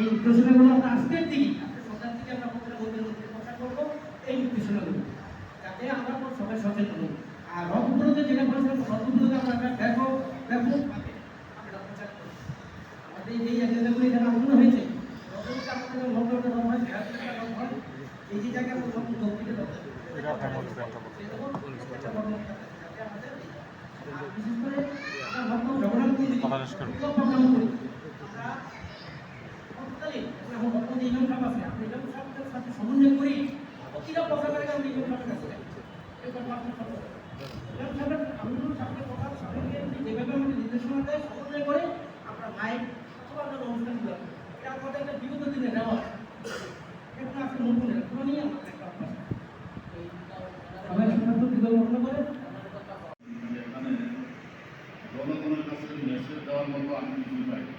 এই নির্দেশনাগুলো আমরা আজকের দিকে আজকে সন্ধ্যার থেকে আমরা আপনাদের মধ্যে মধ্যে কথা করব, এই নির্দেশনাগুলো যাতে আমরা সবাই সচেতন আর রংপুরতে যেটা বলেছিলাম রথ উপলক্ষে আমরা একটা ব্যাপক ব্যাপকভাবে আমরা প্রচার করি আমাদের এই এজেন্ডাগুলো এখানে আলোচনা হয়েছে রথটা আপনাদের লকডাউনে রথ হয় ভেড়াতে একটা রথ হয় এই যে জায়গায় আমরা সব দক্ষিণে রথ হয়। এটা ফেমাস ব্যাংক একটা রথ হয়, যাতে আমাদের আর বিশেষ করে আমরা লকডাউন জগন্নাথ মন্দির বাংলাদেশ করুন। প্রোগ্রাম করি আমরা তৎকালীন এখন বর্তমানে যে ইমাম সাহেব আছে, আপনি ইমাম সাহেবের সাথে সমন্বয় করি কীরকম কথা বলে আপনি ইমাম সাহেবের কাছে। ইমাম সাহেবের আমিনুল সাহেবের কথা সাহেবকে যেভাবে আমাদের নির্দেশনা দেয়, সমন্বয় করে আমরা মাইক অথবা আমরা অনুষ্ঠান। এটা আমাদের একটা বিগত দিনে নেওয়া এটা আসলে নতুন এটা পুরো নিয়ে আমাদের একটা অভ্যাস এই সবাই সুন্দর বিগত মনে করে আমাদের কথা বলে। এখানে জনগণের কাছে মেসেজ দেওয়ার মতো আমি কিছু পাই না।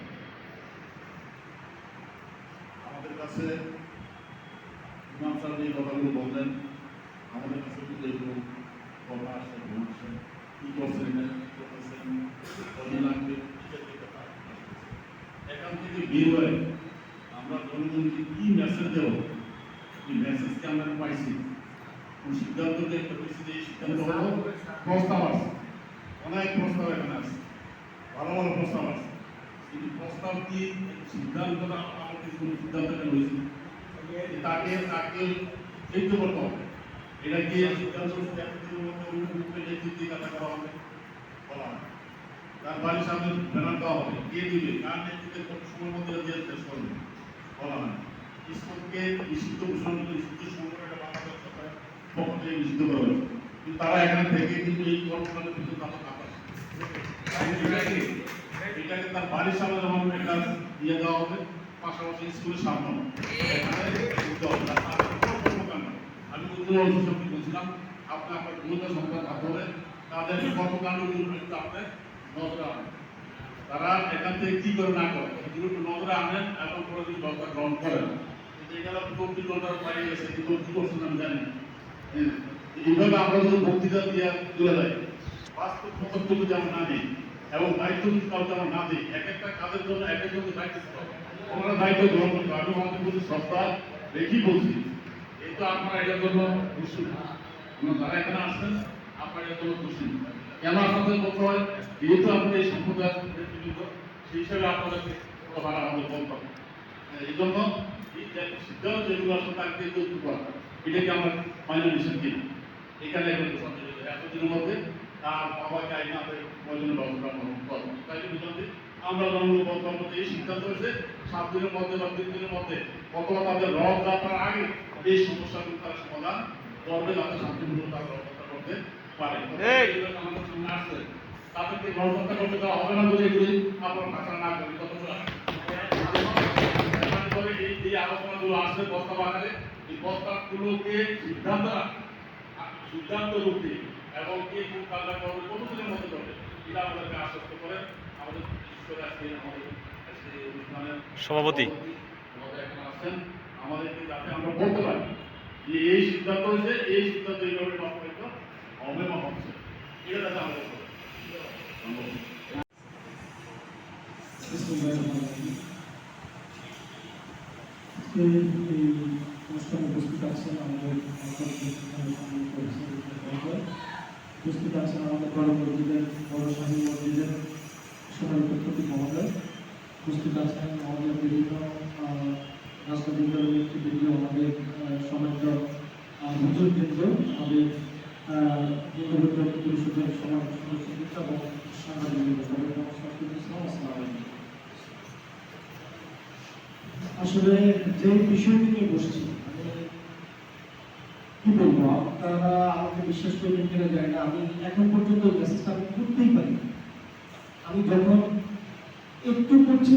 আমাদের কাছে ইমাম সাহেব এই কথাগুলো বললেন। আমাদের কাছে কিন্তু এগুলো কথা আসে ঘুম আসে কি করছেন করতেছেন কদিন লাগবে। এখান থেকে বের হয়ে আমরা জনগণকে কি মেসেজ দেব? এই মেসেজকে আমরা পাইছি? কোন সিদ্ধান্ত যে একটা পেয়েছি যে এই সিদ্ধান্ত হলো? প্রস্তাব আছে। অনেক প্রস্তাব এখানে আছে। ভালো ভালো প্রস্তাব আছে। কিন্তু প্রস্তাব কি সিদ্ধান্তটা আমাদের কোনো সিদ্ধান্ত কেন হয়েছে তাকে তাকে দেখতে বলতে হবে এটা কি বলা তার বাড়ির সামনে ব্যানার দেওয়া হবে কে দিবে কার নেতৃত্বে কত সময়ের মধ্যে দিয়ে শেষ করবে বলা হয় ইসকনকে নিষিদ্ধ ঘোষণা করে নিষিদ্ধ সংগঠনটা বাংলাদেশ সরকারের পক্ষ থেকে নিষিদ্ধ করা হয়েছে কিন্তু তারা এখানে থেকে কিন্তু এই কর্মকাণ্ডের ভিতরে তারা কাজ এটাকে এটাকে তার বাড়ির সামনে যখন একটা দিয়ে দেওয়া হবে পাশাপাশি স্কুলের সামনে কোনো। আমি উত্তর অভিযোগটি বলছিলাম আপনি আপনার গুরুত্ব সংখ্যা হাত তাদের কর্মকাণ্ডগুলো আপনি নজরে আনেন তারা এখান থেকে কি করে না করে এগুলো একটু নজরে আনেন এবং করে যদি ব্যবস্থা গ্রহণ করেন এখানে চব্বিশ ঘণ্টার বাইরে গেছে কিন্তু কি করছেন আমি জানি। হ্যাঁ, এইভাবে আমরা যদি বক্তৃতা দিয়ে তুলে দেয় বাস্তব কর্তব্য যদি না নিই এবং দায়িত্ব যদি কাউকে না দিই এক একটা কাজের জন্য এক একজনকে দায়িত্ব দিতে হবে ওনারা দায়িত্ব গ্রহণ করতে হবে। আমি আমাদের প্রতি সস্তা রেখেই বলছি। এই তো আপনারা এটার জন্য খুশি। আপনারা যারা এখানে আসছেন, আপনারা এটার জন্য খুশি। কেন আপনাদের বলতে হয়? যেহেতু আপনি এই সম্প্রদায়ের নেতৃবৃন্দ সেই হিসাবে আপনাদেরকে আমাদের বলতে হবে এই জন্য সিদ্ধান্ত যেগুলো করা এটাকে আমরা মাইনে নিষেধ দিই। এখানে। এতদিনের মধ্যে তার বাবাকে আইন প্রয়োজনীয় ব্যবস্থা করব তাই জন্য আমরা জনগণ বক্তব্য এই সিদ্ধান্ত হয়েছে সাত দিনের মধ্যে বা তিন দিনের মধ্যে অথবা তাদের রথ যাত্রার আগে এই সমস্যাগুলো তারা সমাধান করবে যাতে শান্তিপূর্ণ তারা রথযাত্রা করতে পারে আমাদের সামনে আসছে। তাদেরকে রথযাত্রা করতে দেওয়া হবে না বলে এগুলি আপনার ভাষা না করি কতগুলো এই যে আলোচনাগুলো আসবে প্রস্তাব আকারে এই প্রস্তাবগুলোকে সিদ্ধান্ত সিদ্ধান্ত রূপে এবং কে কোন কাজটা করবে কতদিনের মধ্যে করবে এটা আমাদেরকে আশ্বস্ত করে আমাদের সভাপতি। আমাদের উপস্থিত বড় মসজিদের বড় প্রত্যেক মহোদয় উপস্থিত আছেন আমাদের বিভিন্ন রাজনৈতিক নেতৃবৃন্দ, আমাদের সমাজ আমাদের নমস্কার করতেছিলাম আসসালামু আসলে যে আমি কি বলব আমাকে বিশ্বাস জানি না, আমি এখন পর্যন্ত করতেই পারি আমি যখন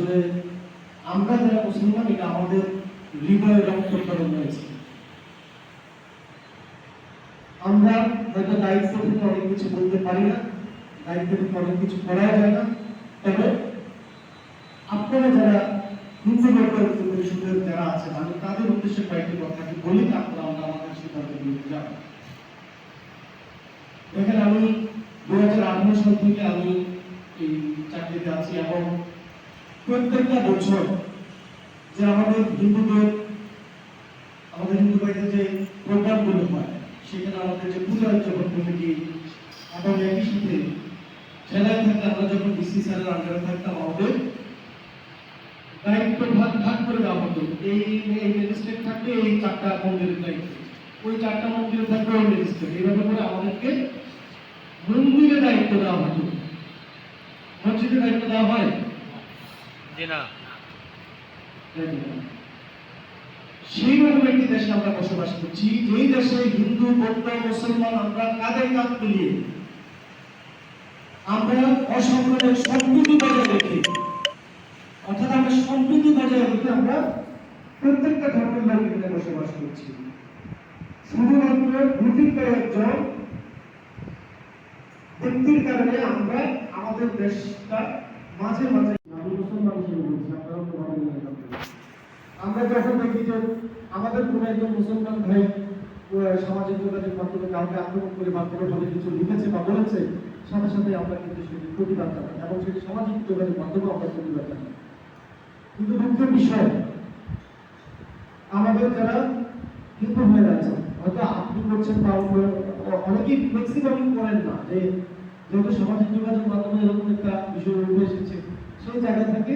আসলে আমরা যারা মুসলমান, এটা আমাদের হৃদয়ে রক্তকরণ রয়েছে আমরা হয়তো দায়িত্ব থেকে অনেক কিছু বলতে পারি না, দায়িত্ব থেকে অনেক কিছু করা যায় না। তবে আপনারা যারা হিন্দু পরিষদের যারা আছেন, আমি তাদের উদ্দেশ্যে কয়েকটি কথা কি বলি, তারপর আমরা আমাদের সিদ্ধান্তগুলোতে যাব। দেখেন, আমি দু হাজার আঠারো সাল থেকে আমি এই চাকরিতে আছি এবং প্রত্যেকটা বছর যে আমাদের হিন্দুদের, আমাদের হিন্দু ভাইদের যে প্রোগ্রামগুলো হয়, সেখানে আমাদের যে পূজা উদযাপন কমিটি এবং একই সাথে জেলায় থাকতে আমরা যখন ডিসি স্যারের আন্ডারে থাকতাম আমাদের, দায়িত্ব ভাগ ভাগ করে দেওয়া হতো। এই এই ম্যাজিস্ট্রেট থাকবে, এই চারটা মন্দিরের দায়িত্ব। ওই চারটা মন্দিরে থাকবে ওই ম্যাজিস্ট্রেট এইভাবে করে আমাদেরকে মন্দিরে দায়িত্ব দেওয়া হতো। মসজিদে দায়িত্ব দেওয়া হয়। জি না সেই রকম একটি দেশে আমরা বসবাস করছি, যেই দেশে হিন্দু, বৌদ্ধ, মুসলমান, আমরা কাঁধে কাঁধ মিলিয়ে আমরা অসাম্প্রদায়িক সম্প্রীতি বজায় রেখে, অর্থাৎ আমরা সম্প্রীতি বজায় রেখে আমরা প্রত্যেকটা ধর্মের লোক এখানে বসবাস করছি। শুধুমাত্র দুটি কয়েকজন ব্যক্তির কারণে আমরা আমাদের দেশটা মাঝে মাঝে মুসলমান হিসেবে বলছি আপনারা তো ভালো জানেন আমরা যখন দেখি যে আমাদের কোনো একজন মুসলমান ভাই সামাজিক যোগাযোগ মাধ্যমে কাউকে আক্রমণ করে বা কোনো কিছু লিখেছে বা বলেছে, সাথে সাথে আমরা কিন্তু সেটি প্রতিবাদ জানাই এবং সেটি সামাজিক যোগাযোগ মাধ্যমে আমরা প্রতিবাদ জানাই। কিন্তু দুঃখের বিষয়, আমাদের যারা হিন্দু ভাইরা আছেন, হয়তো আপনি করছেন বা অনেকেই ম্যাক্সিমামই করেন না যে যেহেতু সামাজিক যোগাযোগ মাধ্যমে এরকম একটা বিষয় উঠে এসেছে, সেই জায়গা থেকে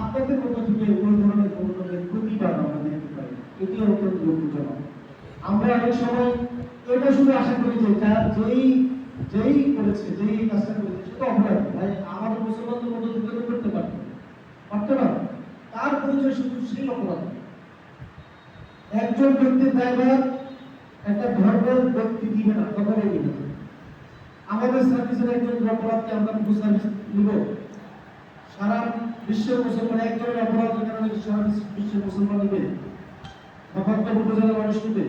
আপনাদের মতো থেকে ওই ধরনের কোনো ধরনের প্রতিবাদ আমরা দেখতে পাই। এটি অত্যন্ত দুঃখজনক আমরা অনেক সময় এটা শুধু আশা করি যে যার যেই যেই করেছে, যেই কাজটা করেছে, সে তো অপরাধ। ভাই, আমাদের মুসলমানদের মতো দুটো করতে পারত পারতো না। তার পরিচয় শুধু সেই অপরাধ। একজন ব্যক্তির দায়ভার একটা ধর্মের ব্যক্তি দিবে না কখনোই দিবে না আমাদের সার্ভিসের একজন অপরাধকে আমরা পুরো সার্ভিস নিব। সারা বিশ্বের মুসলমান একজনের অপরাধের কারণে সারা বিশ্ব- বিশ্বের মুসলমান নিবে। তফাৎ উপজেলার মানুষ নিবে।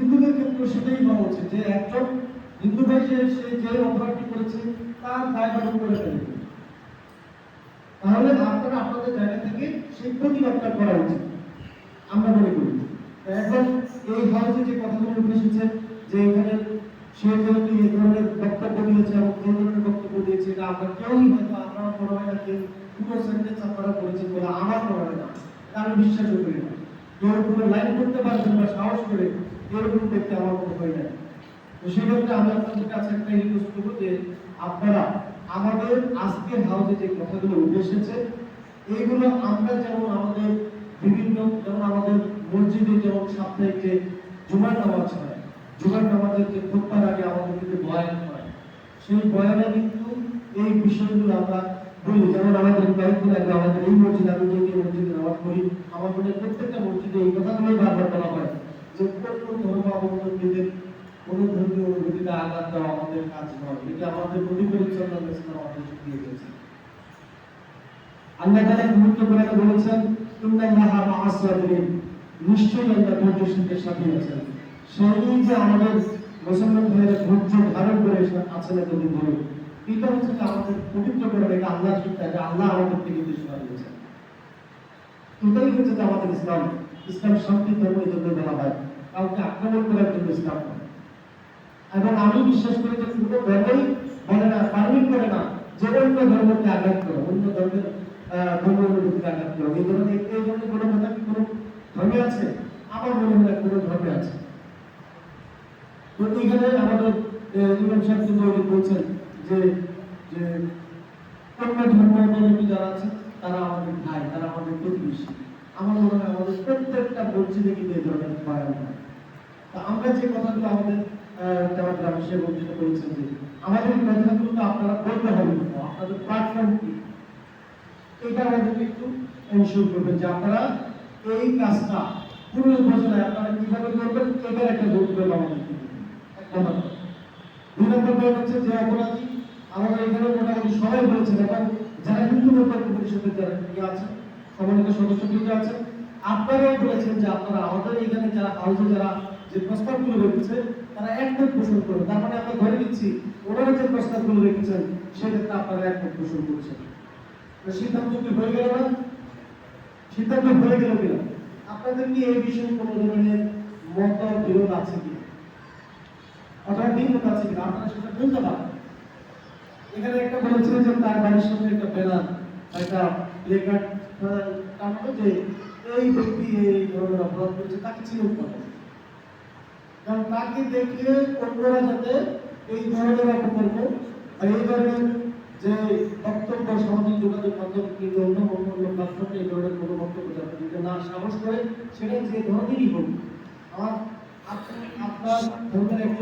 হিন্দুদের ক্ষেত্রে সেটাই হওয়া উচিত যে একজন হিন্দু ভাই যে সে যে অপরাধটি করেছে, তার দায়ভার করে ফেলবে তাহলে আপনারা আপনাদের জায়গা থেকে সেই প্রতিবাদটা করা উচিত। আমরা মনে করি। এখন এই হাউসে যে কথাগুলো উঠে এসেছে, যে এখানে সে যেহেতু ধরনের বক্তব্য দিয়েছে এবং ধরনের বক্তব্য দিয়েছে, এটা আমরা কেউই হয়তো হয় না কেউ পুরো সেন্টেন্স আপনারা করেছেন বলে আমার হয় না। আমি বিশ্বাস করি না। লাইন করতে পারবেন বা সাহস করে এরকম দেখতে আমার মনে হয় না। তো আমি আপনাদের কাছে একটা রিকোয়েস্ট করব যে আপনারা আমাদের আজকের হাউসে যে কথাগুলো উঠে এসেছে এইগুলো আমরা যেমন আমাদের বিভিন্ন, যেমন আমাদের মসজিদে যেমন সাপ্তাহিক যে জুমার নামাজ হয় জুমার নামাজের যে খুতবার আগে আমাদের কিন্তু বয়ান হয়, সেই বয়ানে কিন্তু এই বিষয়গুলো আমরা বলি। যেমন আমাদের কয়েকদিন আগে আমাদের এই মসজিদ, আমি যে যে মসজিদে নামাজ পড়ি, আমার মনে প্রত্যেকটা মসজিদে এই কথাগুলোই বারবার বলা হয় যে কোন ধর্ম অবলম্বীদের, কোন ধর্মীয় অনুভূতিতে আঘাত দেওয়া আমাদের কাজ নয়। এটা আমাদের নবী করিম সাল্লাল্লাহু আমাদের শিখিয়ে দিয়েছেন আল্লাহ তাআলা গুরুত্ব করে বলেছেন, ইন্নাল্লাহা মা'আস সাবিরিন। নিশ্চয়ই আল্লাহ ধৈর্যশীলদের সাথে আছেন। সেই যে আমাদের মুসলমান ধৈর্য ধারণ করে আছেন ধরে, এটা হচ্ছে আমাদের পবিত্র করে এটা আল্লাহ আল্লাহ দিয়েছেন। এটাই হচ্ছে আমাদের ইসলাম। ইসলাম শান্তি, ধর্ম, এই জন্য বলা হয়। কাউকে আক্রমণ করার জন্য ইসলাম এবং আমি বিশ্বাস করি যে কোনো ধর্মই বলে না পারমিট করে না, যে অন্য ধর্মকে আঘাত করো, অন্য ধর্মের আঘাত করো। এই ধরনের এই ধরনের কোনো কথা কোনো ধর্মে আছে? আমার মনে হয় কোনো ধর্মে আছে। তো এইখানে আমাদের ইমাম সাহেব কিন্তু বলছেন যে যে অন্য ধর্মাবলম্বী যারা আছে, তারা আমাদের ভাই, তারা আমাদের প্রতিবেশী। আমার মনে হয় আমাদের প্রত্যেকটা মসজিদে কিন্তু এই ধরনের বয়ান হয়। তা আমরা যে কথাগুলো আমাদের গ্রাম সে বঞ্চিত করেছেন যে, আমাদের কথাগুলো তো আপনারা বলতে হবে আপনাদের প্ল্যাটফর্ম কি? এটা আমাদেরকে একটু এনশিওর করবেন যে আপনারা এই কাজটা পুরো ঘোষণায় আপনারা কীভাবে করবেন, এটার একটা গুরুত্ব আমাদের নম্বর দুই নম্বর পয়েন্ট হচ্ছে যে অপরাধী আমাদের এখানে মোটামুটি সবাই বলেছেন এবং যারা হিন্দু ঐক্য পরিষদের যারা আছেন, সম্মানিত সদস্যবৃন্দ আছেন, আপনারাও বলেছেন যে আপনারা আমাদের এখানে যারা হাউসে যারা যে প্রস্তাবগুলো রেখেছে, তারা একমত পোষণ করুন। তার মানে আমরা ধরে নিচ্ছি, ওনারা যে প্রস্তাবগুলো রেখেছেন সেক্ষেত্রে আপনারা একমত পোষণ করছেন। সিদ্ধান্ত কি হয়ে গেল না? সিদ্ধান্ত হয়ে গেল কিনা? আপনাদের কি এই বিষয়ে কোনো ধরনের মত বিরোধ আছে কি অথবা ভিন্নতা আছে কিনা, আপনারা সেটা বলতে পারেন। এখানে একটা বলেছিল যে তার বাড়ির সামনে একটা ব্যানার, একটা প্লেকার্ড টানানো যে এই ব্যক্তি এই ধরনের অপরাধ করেছে, তাকে চিহ্নিত করা কারণ তাকে দেখলে অন্যরা যাতে এই ধরনের অপকর্ম আর এই ধরনের যে বক্তব্য, সামাজিক যোগাযোগ মাধ্যম কিংবা অন্য অন্য প্ল্যাটফর্মে এই ধরনের কোনো বক্তব্য যাতে দিতে না সাহস করে, সেটা যে ধরনেরই হোক, আমার আপনি আপনার ধর্মের কথা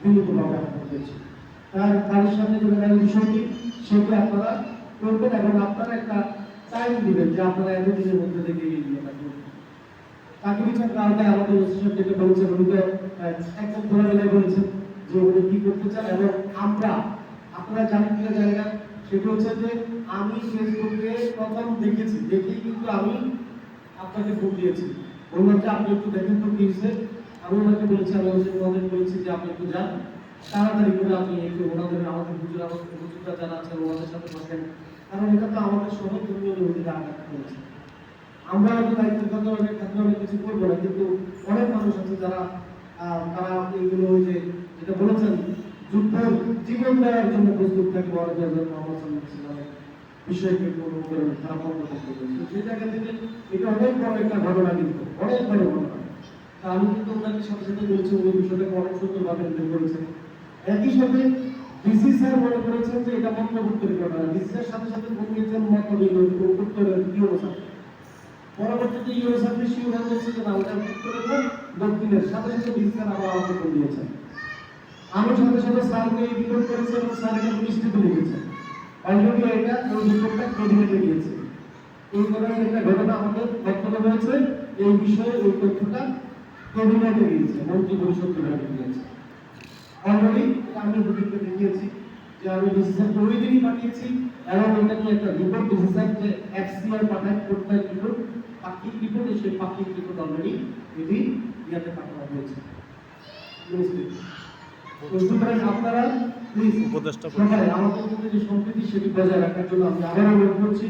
বিনীতভাবে আহ্বান করছি তার তাদের সেটি আপনারা করবেন এবং আপনারা একটা টাইম দিবেন যে আপনারা এতদিনের থেকে এই করবেন। তাকে আমাদের ওসিসব খোলামেলায় বলেছেন যে উনি কি করতে চান এবং আমরা, আপনারা জানেন কিনা জানি না, সেটা হচ্ছে যে আমি ফেসবুকে প্রথম দেখেছি, দেখেই কিন্তু আমি আপনাকে ফোন দিয়েছি। বললাম যে আপনি একটু দেখেন তো কি আমি ওনাকে বলেছি আমি ওনাদের বলেছি যে, আপনি একটু যান। তাড়াতাড়ি করে আপনি একটু ওনাদের, আমাদের হুজুর আমাদের হুজুররা যারা আছেন ওনাদের সাথে বসেন। কারণ এটা তো আমাদের সবাই ধর্মীয় অনুভূতিতে আঘাত করেছে আমরা হয়তো অনেক ক্ষেত্রে অনেক কিছু করব না, কিন্তু অনেক মানুষ আছে যারা তারা এইগুলো ওই যে যেটা বলেছেন যুদ্ধের জীবন দেওয়ার জন্য প্রস্তুত থাকে, বড় জগৎ মোহাম্মদ সাল্লাহ বিষয়কে কোনো করে খারাপ মন্তব্য করবে তো সেই জায়গা থেকে এটা অনেক বড় একটা ঘটনা কিন্তু, অনেক বড় ঘটনা। তা আমি কিন্তু ওনাকে সাথে সাথে বলছি, উনি বিষয়টাকে অনেক সুন্দরভাবে হ্যান্ডেল করেছেন। একই সাথে ডিসি স্যার মনে করেছেন যে এটা মন্তব্যের ঘটনা ডিসি স্যার সাথে সাথে বলে দিয়েছেন উত্তরের কি অবস্থা? পরবর্তীতে ইউএসএফ শিওর হয়ে যাচ্ছে যে, না, ওটা উত্তরের দক্ষিণের। সাথে সাথে ডিসি স্যার আবার আমাকে করে দিয়েছেন। আমি সাথে সাথে স্যারকে রিপোর্ট করেছি এবং স্যার এটা মিষ্টিতে লিখেছে অলরেডি এটা এই রিপোর্টটা ক্যাবিনেটে গিয়েছে এই ধরনের একটা ঘটনা আমাদের বক্তব্য হয়েছে। এই বিষয়ে এই তথ্যটা ক্যাবিনেটে গিয়েছে মন্ত্রী পরিষদ বিভাগে গিয়েছে। অলরেডি আমি দুদিনকে দেখিয়েছি যে আমি ডিসিশন ওই দিনই পাঠিয়েছি এবং এটা নিয়ে একটা রিপোর্ট ডিসিশন যে এফসিআর পাঠায় কোথায় রিপোর্ট পাক্ষিক রিপোর্ট সেই পাক্ষিক রিপোর্ট অলরেডি এটি ইয়াতে পাঠানো হয়েছে। আপনারা প্লিজ উপদেষ্টা সবাই আমাদের মধ্যে যে সম্প্রীতি সেটি বজায় রাখার জন্য আমি আবার অনুরোধ করছি।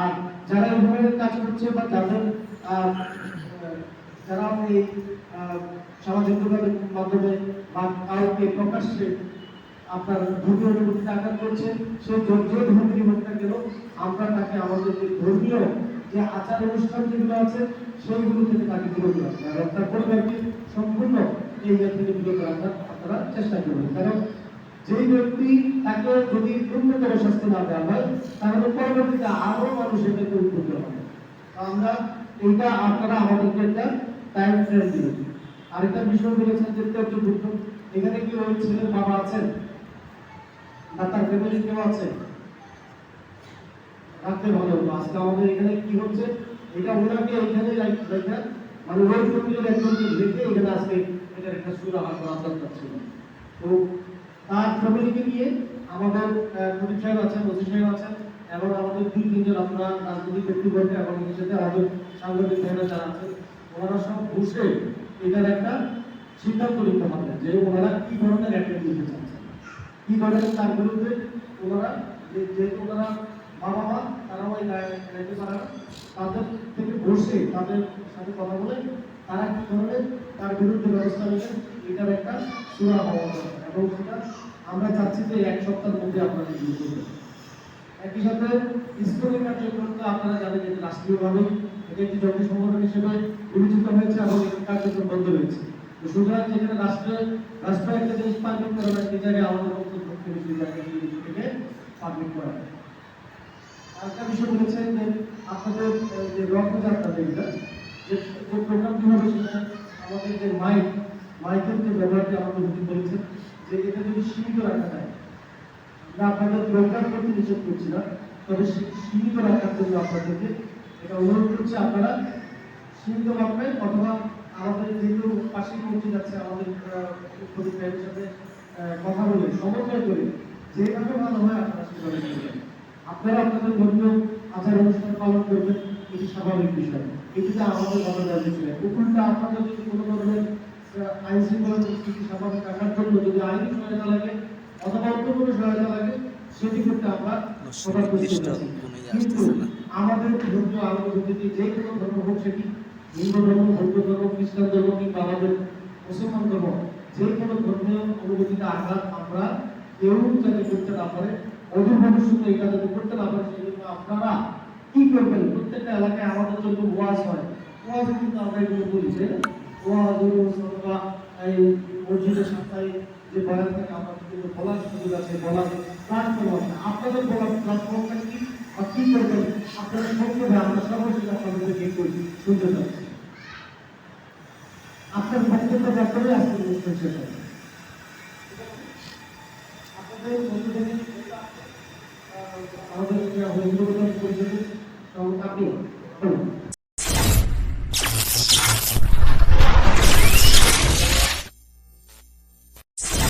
আর যারা এই ধরনের কাজ করছে বা যাদের যারা এই সামাজিক যোগাযোগ মাধ্যমে বা কাউকে প্রকাশ্যে আপনার ধর্মীয় অনুভূতিতে আঘাত করছে সে ধৈর্য ধর্মী হোক না কেন? আমরা তাকে আমাদের যে ধর্মীয় যে আচার অনুষ্ঠান যেগুলো আছে, সেইগুলো থেকে তাকে বিরত এবং তার পরিবারকে সম্পূর্ণ এই থেকে বিরত আপনারা চেষ্টা করবেন। কারণ যেই ব্যক্তি তাকে যদি ন্যূনতম শাস্তি না দেওয়া হয়, তাহলে পরবর্তীতে আরও মানুষ এটাকে হবে। আমরা, এইটা আপনারা আমাদেরকে একটা টাইম ফ্রেম দিবেন আরেকটা বিষয় বলেছেন যে বুদ্ধ এখানে কি ওই ছেলের বাবা আছেন? না, তার ফ্যামিলি কেউ আছে? রাখতে ভালো আজকে আমাদের এখানে কি হচ্ছে? এটা ওনাকে এখানে রেখে মানে ওই ফ্যামিলির একজনকে রেখে এখানে আজকে এটার একটা সুরাহা করা দরকার ছিল। তো তার ফ্যামিলিকে নিয়ে আমাদের প্রদীপ সাহেব আছেন, ওসি সাহেব আছেন, এবং আমাদের দুই তিনজন আপনার রাজনৈতিক ব্যক্তিবর্গ এবং সাথে আমাদের সাংবাদিক ভাইরা যারা আছেন ওনারা সব বসে এটার একটা সিদ্ধান্ত নিতে হবে যে ওনারা কি ধরনের অ্যাক্টিভ নিতে চাচ্ছেন। কি ধরনের তার বিরুদ্ধে ওনারা যেহেতু ওনারা বাবা মা, তারা ওই রাইতে পারে না তাদের থেকে বসে তাদের সাথে কথা বলে তারা কি ধরনের তার বিরুদ্ধে ব্যবস্থা নেবেন, এটার একটা সুরা হওয়া এবং সেটা আমরা চাচ্ছি যে এক সপ্তাহের মধ্যে আপনাদের একই সাথে ইসলামী কার্যক্রম তো আপনারা জানেন যে রাষ্ট্রীয়ভাবে এটা একটি জঙ্গি সংগঠন হিসেবে বিবেচিত হয়েছে এবং কার্যক্রম বন্ধ হয়েছে তো সুতরাং যেখানে রাষ্ট্র রাষ্ট্র একটা জিনিস পারমিট করে না, সেই জায়গায় আমাদের বক্তব্য থেকে পারমিট করা। আরেকটা বিষয় বলেছেন যে আপনাদের যে রথযাত্রা যেটা, যে প্রোগ্রামটি হবে সেটা আমাদের যে মাইক মাইকের যে ব্যবহারটি আমাদের বলেছেন, যে এটা যদি সীমিত রাখা যায় আমরা আপনাদের প্রোগ্রাম করতে নিষেধ করছি না, তবে সীমিত রাখার জন্য আপনাদেরকে এটা অনুরোধ করছি আপনারা সীমিত রাখবেন অথবা আমাদের যেহেতু পাশের মসজিদ আছে আমাদের প্রদীপ সাথে কথা বলে, সমন্বয় করে যেভাবে ভালো হয় আপনারা সেভাবে আপনারা আপনাদের ধর্মীয় আচার অনুষ্ঠান পালন করবেন, এটি স্বাভাবিক বিষয়। এটিতে আমাদের ভালো দাবি ছিল। উল্টা আপনাদের যদি কোনো ধরনের আইন শৃঙ্খলা পরিস্থিতি স্বাভাবিক রাখার জন্য যদি আইনি সহায়তা লাগে অথবা অন্য কোনো সহায়তা লাগে সেটি করতে আমরা সবার প্রস্তুত আছি আমাদের ধর্মীয় আলোচনীতি যে কোনো ধর্ম হোক সেটি হিন্দু ধর্ম বৌদ্ধ ধর্ম খ্রিস্টান ধর্ম কিংবা আমাদের মুসলমান ধর্ম যে কোনো ধর্মীয় অনুভূতিতে আঘাত আমরা কেউ যাতে করতে না পারে অদূর ভবিষ্যতে এটা যাতে করতে না পারে সেই জন্য আপনারা কি করবেন? প্রত্যেকটা এলাকায় আমাদের জন্য ওয়াজ হয়। ওয়াজে কিন্তু আমরা এগুলো বলি যে ওয়াজ অথবা এই মসজিদের সাপ্তাহিক যে বয়ান থাকে কিন্তু বলার সুযোগ আছে, বলার প্ল্যাটফর্ম আছে। আপনাদের বলার প্ল্যাটফর্মটা কি? বা কি করবেন? আপনারা সংক্ষেপে আমরা সর্বশেষ আপনাদেরকে কি করি শুনতে চাচ্ছি আপনার বক্তব্য ব্যাপারে আজকে অনুষ্ঠান শেষ আপনাদের আমাদের হিন্দু পরিষদের সভাপতি আপনি